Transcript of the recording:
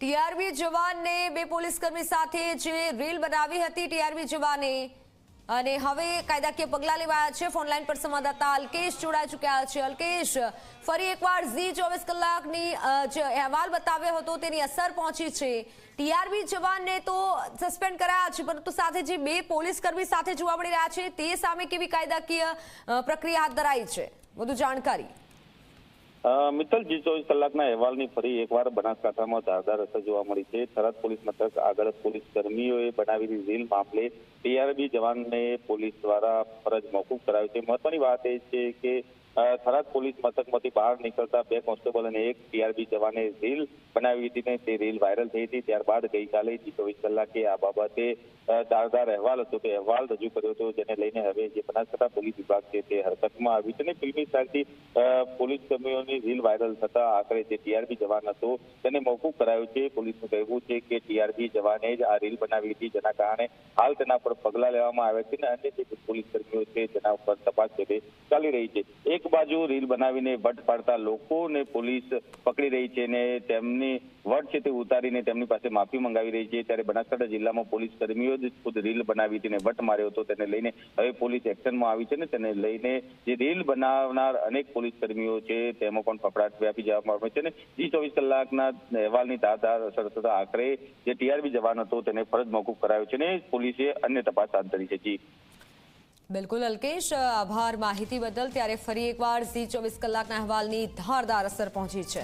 TRB જવાનને બે પોલીસકર્મી સાથે જે રીલ બનાવી હતી ટીઆરબી જવાને. અને હવે કાયદાકીય પગલાં લેવાયા છે. ફોનલાઈન પર સંવાદદાતા અલ્કેશ જોડાઈ ચૂક્યા છે. અલ્કેશ, ફરી એકવાર ઝી ચોવીસ કલાકની જે અહેવાલ બતાવ્યો હતો તેની અસર પહોંચી છે. ટીઆરબી જવાનને તો સસ્પેન્ડ કરાયા છે, પરંતુ સાથે જે બે પોલીસકર્મી સાથે જોવા મળી રહ્યા છે, તે સામે કેવી કાયદાકીય પ્રક્રિયા હાથ ધરાઈ છે? વધુ જાણકારી. મિત્તલ જી ચોવીસ કલાકના અહેવાલની ફરી એકવાર બનાસકાંઠામાં ધારદાર અસર જોવા મળી છે. થરાદ પોલીસ મથક આગળ પોલીસ કર્મીઓએ બનાવેલી રીલ મામલે ટીઆરબી જવાનને પોલીસ દ્વારા ફરજ મોકૂફ કરાવી છે. મહત્વની વાત એ છે કે થરાદ પોલીસ મથકમાંથી બહાર નીકળતા બે કોન્સ્ટેબલ અને એક ટીઆરબી જવાને રીલ બનાવી હતી ને તે રીલ વાયરલ થઈ હતી. ત્યારબાદ ગઈકાલે ચોવીસ કલાકે આ બાબતે દારદાર અહેવાલ હતો તે અહેવાલ રજૂ કર્યો હતો, જેને લઈને હવે જે બનાસકાંઠા પોલીસ વિભાગ છે તે હરકતમાં આવ્યું છે અને ફિલ્મી સ્ટારથી પોલીસ કર્મીઓની રીલ વાયરલ થતા આખરે જે ટીઆરબી જવાન હતો તેને મોકૂફ કરાયો છે. પોલીસનું કહેવું છે કે ટીઆરબી જવાને જ આ રીલ બનાવી હતી, જેના કારણે હાલ તેના પર પગલાં લેવામાં આવ્યા છે અને અન્ય જે પોલીસ કર્મીઓ છે તેના ઉપર તપાસ ચાલી રહી છે. એક બાજુ રીલ બનાવીને વટ પાડતા લોકોને પોલીસ પકડી રહી છે ને તેમની વટ છે તે ઉતારીને તેમની પાસે માફી મંગાવી રહી છે. ત્યારે બનાસકાંઠા જિલ્લામાં પોલીસ કર્મીઓ જ ખુદ રીલ બનાવી હતી વટ માર્યો હતો. તેને લઈને હવે પોલીસ એક્શનમાં આવી છે ને તેને લઈને જે રીલ બનાવનાર અનેક પોલીસ કર્મીઓ છે તેમાં પણ ફફડાટ વ્યાપી જવા પામે છે ને જી ચોવીસ કલાકના અહેવાલની ધારદાર અસર થતા આખરે જે ટીઆરબી જવાન હતો તેને ફરજ મોકૂફ કરાયો છે ને પોલીસે અન્ય તપાસ હાથ ધરી છે. જી. બિલકુલ અલ્કેશ, આભાર માહિતી બદલ. ત્યારે ફરી એકવાર ઝી ચોવીસ કલાકના અહેવાલની ધારદાર અસર પહોંચી છે.